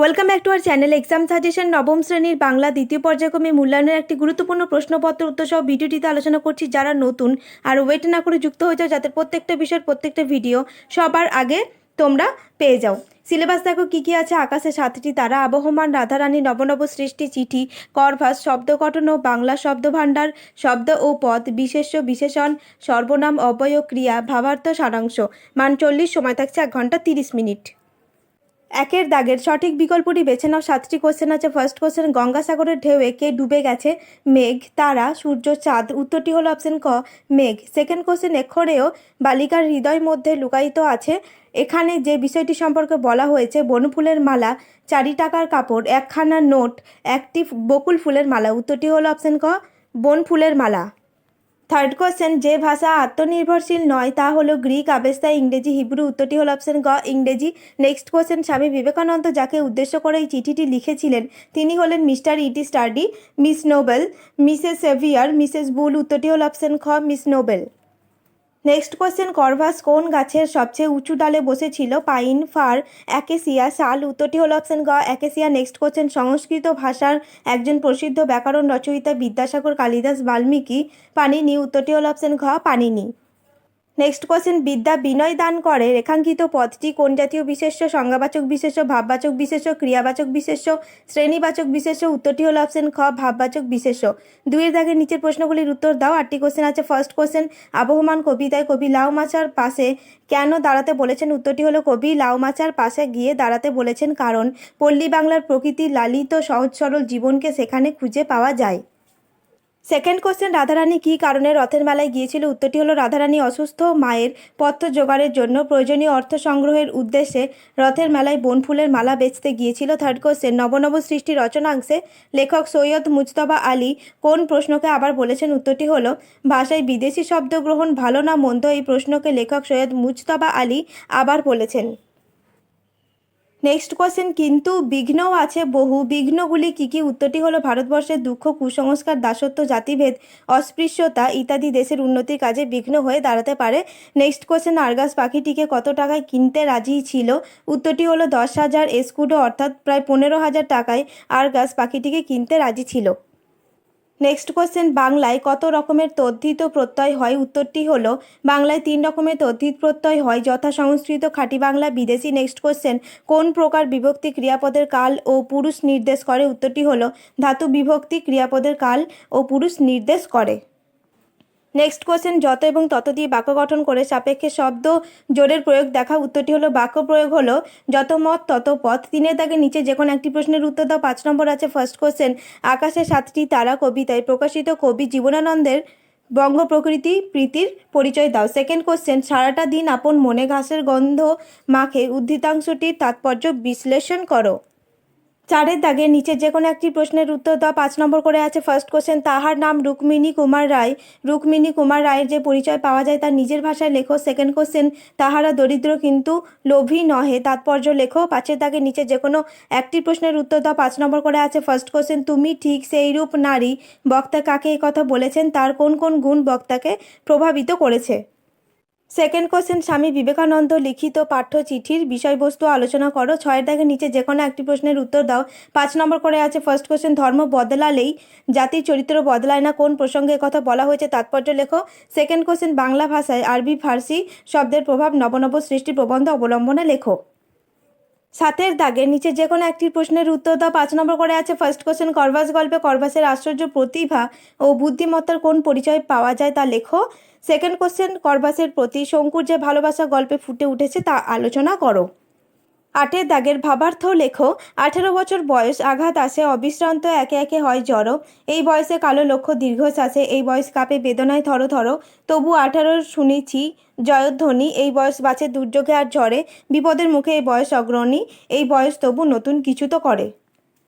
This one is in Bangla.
Welcome back to our channel exam suggestion নবম শ্রেণির বাংলা দ্বিতীয় পর্যায়ক্রমে মূল্যায়নের একটি গুরুত্বপূর্ণ প্রশ্নপত্র উত্তর সহ ভিডিওটিতে আলোচনা করছি যারা নতুন আর ওয়েট না করে যুক্ত হয়ে যাও যাতে প্রত্যেকটা বিষয়ের প্রত্যেকটা ভিডিও সবার আগে তোমরা পেয়ে যাও সিলেবাস দেখো কী কী আছে আকাশে সাতটি তারা আবহমান রাধারানী নবনব সৃষ্টি চিঠি করভাস শব্দ গঠন ও বাংলা শব্দ ভাণ্ডার শব্দ ও পদ বিশেষ্য বিশেষণ সর্বনাম অবয় ক্রিয়া ভাবার্থ সারাংশ মান চল্লিশ সময় থাকছে এক ঘণ্টা তিরিশ মিনিট একের দাগের সঠিক বিকল্পটি বেছে নাও। সাতটি কোশ্চেন আছে। ফার্স্ট কোশ্চেন গঙ্গাসাগরের ঢেউয়ে কে ডুবে গেছে? মেঘ, তারা, সূর্য, চাঁদ। উত্তরটি হলো অপশন ক, মেঘ। সেকেন্ড কোশ্চেন এক্ষরেও বালিকার হৃদয় মধ্যে লুকায়িত আছে। এখানে যে বিষয়টি সম্পর্কে বলা হয়েছে বনফুলের মালা, চারি টাকার কাপড়, একখানা নোট, একটি বকুল ফুলের মালা। উত্তরটি হলো অপশন ক, বন ফুলের মালা। থার্ড কোয়েশ্চেন যে ভাষা আত্মনির্ভরশীল নয়, তা হলো গ্রিক আবেস্তা ইংরেজি, হিব্রু উত্তরটি হলো অপশন গ, ইংরেজি। নেক্সট কোয়েশ্চেন স্বামী বিবেকানন্দ যাকে উদ্দেশ্য করে এই চিঠিটি লিখেছিলেন, তিনি হলেন mister ET study miss Nobel, Mrs Saviour, Mrs Bull উত্তরটি হলো অপশন খ, miss Nobel. Next question Corvus কোন গাছের সবচেয়ে উঁচু ডালে বসেছিল? পাইন ফার অ্যাকেসিয়া শাল। উত্তরটি হল অপশন গ অ্যাকেসিয়া নেক্সট কোয়েশ্চেন সংস্কৃত ভাষার একজন প্রসিদ্ধ ব্যাকরণ রচয়িতা বিদ্যাসাগর কালিদাস বাল্মীকি। পানিনি। উত্তরটি হল অপশন ঘ পানিনি। নেক্সট কোশ্চেন বিদ্যা বিনয় দান করে। রেখাঙ্কিত পদটি কোন জাতীয় বিশেষ্য? সংজ্ঞাবাচক বিশেষ্য, ভাববাচক বিশেষ্য, ক্রিয়াবাচক বিশেষ্য, শ্রেণীবাচক বিশেষ্য? উত্তরটি হলো অপশন খ, ভাববাচক বিশেষ্য। দুইয়ের দাগের নিচের প্রশ্নগুলির উত্তর দাও। আটটি কোশ্চেন আছে। ফার্স্ট কোশ্চেন আবহমান কবিতায় কবি লাউ মাচার পাশে কেন দাঁড়াতে বলেছেন? উত্তরটি হলো, কবি লাউ মাচার পাশে গিয়ে দাঁড়াতে বলেছেন কারণ পল্লী বাংলার প্রকৃতি লালিত, সহজ, সরল জীবনকে সেখানে খুঁজে পাওয়া যায়। সেকেন্ড কোশ্চেন রাধারানী কী কারণে রথের মেলায় গিয়েছিল? উত্তরটি হলো, রাধারানী অসুস্থ, মায়ের পথ্য জোগাড়ের জন্য প্রয়োজনীয় অর্থ সংগ্রহের উদ্দেশ্যে রথের মেলায় বনফুলের মালা বেচতে গিয়েছিল। থার্ড কোশ্চেন নবনব সৃষ্টি রচনাংশে লেখক সৈয়দ মুজতবা আলী কোন প্রশ্নকে আবার বলেছেন? উত্তরটি হলো, ভাষায় বিদেশি শব্দ গ্রহণ ভালো না মন্দ এই প্রশ্নকে লেখক সৈয়দ মুজতবা আলী আবার বলেছেন। নেক্সট কোয়েশ্চেন কিন্তু বিঘ্নও আছে। বহু বিঘ্নগুলি কি কি? উত্তরটি হলো ভারতবর্ষের দুঃখ, কুসংস্কার, দাসত্ব, জাতিভেদ, অস্পৃশ্যতা ইত্যাদি দেশের উন্নতির কাজে বিঘ্ন হয়ে দাঁড়াতে পারে। নেক্সট কোয়েশ্চেন আরগাস পাখিটিকে কত টাকায় কিনতে রাজি ছিল? উত্তরটি হলো দশ হাজার এসকুডো, অর্থাৎ প্রায় পনেরো হাজার টাকায় আরগাস পাখিটিকে কিনতে রাজি ছিল। নেক্সট কোশ্চেন বাংলায় কত রকমের তদ্ধিত প্রত্যয় হয়? উত্তরটি হল, বাংলায় তিন রকমের তদ্ধিত প্রত্যয় হয়। যথা সংস্কৃত খাঁটি বাংলা বিদেশি নেক্সট কোশ্চেন কোন প্রকার বিভক্তি ক্রিয়াপদের কাল ও পুরুষ নির্দেশ করে? উত্তরটি হল, ধাতু বিভক্তি ক্রিয়াপদের কাল ও পুরুষ নির্দেশ করে। নেক্সট কোশ্চেন যত এবং তত দিয়ে বাক্য গঠন করে সাপেক্ষে শব্দ জোরের প্রয়োগ দেখা উত্তরটি হলো, বাক্য প্রয়োগ হলো, যত মত তত পথ। তিনের দাগে নিচে যে কোনো একটি প্রশ্নের উত্তর দাও। পাঁচ নম্বর আছে ফার্স্ট কোশ্চেন আকাশে সাতটি তারা কবিতায় প্রকাশিত কবি জীবনানন্দের বঙ্গ প্রকৃতি প্রীতির পরিচয় দাও। সেকেন্ড কোশ্চেন সারাটা দিন আপন মনে ঘাসের গন্ধ মাখে উদ্ধৃতাংশটির তাৎপর্য বিশ্লেষণ করো। চারের দাগে নিচে যে কোনো একটি প্রশ্নের উত্তর দেওয়া পাঁচ নম্বর করে আছে ফার্স্ট কোশ্চেন তাহার নাম রুক্মিণী কুমার রায়। রুক্মিণী কুমার রায়ের যে পরিচয় পাওয়া যায় তার নিজের ভাষায় লেখো। সেকেন্ড কোশ্চেন তাহারা দরিদ্র কিন্তু লোভী নহে। তাৎপর্য লেখো, পাঁচের দাগে নিচে যে কোনো একটি প্রশ্নের উত্তর দেওয়া পাঁচ নম্বর করে আছে ফার্স্ট কোশ্চেন তুমি ঠিক সেই রূপ নারী। বক্তা কাকে এই কথা বলেছেন? তার কোন কোন গুণ বক্তাকে প্রভাবিত করেছে? সেকেন্ড কোশ্চেন স্বামী বিবেকানন্দ লিখিত পাঠ্য চিঠির বিষয়বস্তু আলোচনা করো। ছয়ের দাগের নিচে যে কোনো একটি প্রশ্নের উত্তর দাও। পাঁচ নম্বর করে আছে ফার্স্ট কোশ্চেন ধর্ম বদলালেই জাতির চরিত্র বদলায় না? কোন প্রসঙ্গে কথা বলা হয়েছে তাৎপর্য লেখো। সেকেন্ড কোশ্চেন বাংলা ভাষায় আরবি ফার্সি শব্দের প্রভাব নবনব সৃষ্টি প্রবন্ধ অবলম্বনে লেখো। সাতের দাগের নিচে যে কোনো একটি প্রশ্নের উত্তর দাও। পাঁচ নম্বর করে আছে ফার্স্ট কোশ্চেন করভাস গল্পে করভাসের আশ্চর্য প্রতিভা ও বুদ্ধিমত্তার কোন পরিচয় পাওয়া যায় তা লেখো। সেকেন্ড কোশ্চেন করভাসের প্রতি শঙ্কুর যে ভালোবাসা গল্পে ফুটে উঠেছে তা আলোচনা করো। আটের দাগের ভাবার্থ লেখো, আঠেরো বছর বয়স, আঘাত আসে, অবিশ্রান্ত, একে একে হয় জড়ো। এই বয়সে কালো লক্ষ্য, দীর্ঘশ্বাসে এই বয়স কাপে, বেদনায় ধরো ধরো তবু আঠারো শুনেছি, জয়ধ্বনি, এই বয়স বাঁচে, দুর্যোগে আর ঝড়ে, বিপদের মুখে এই বয়স অগ্রণী, এই বয়স তবু নতুন কিছু তো করে।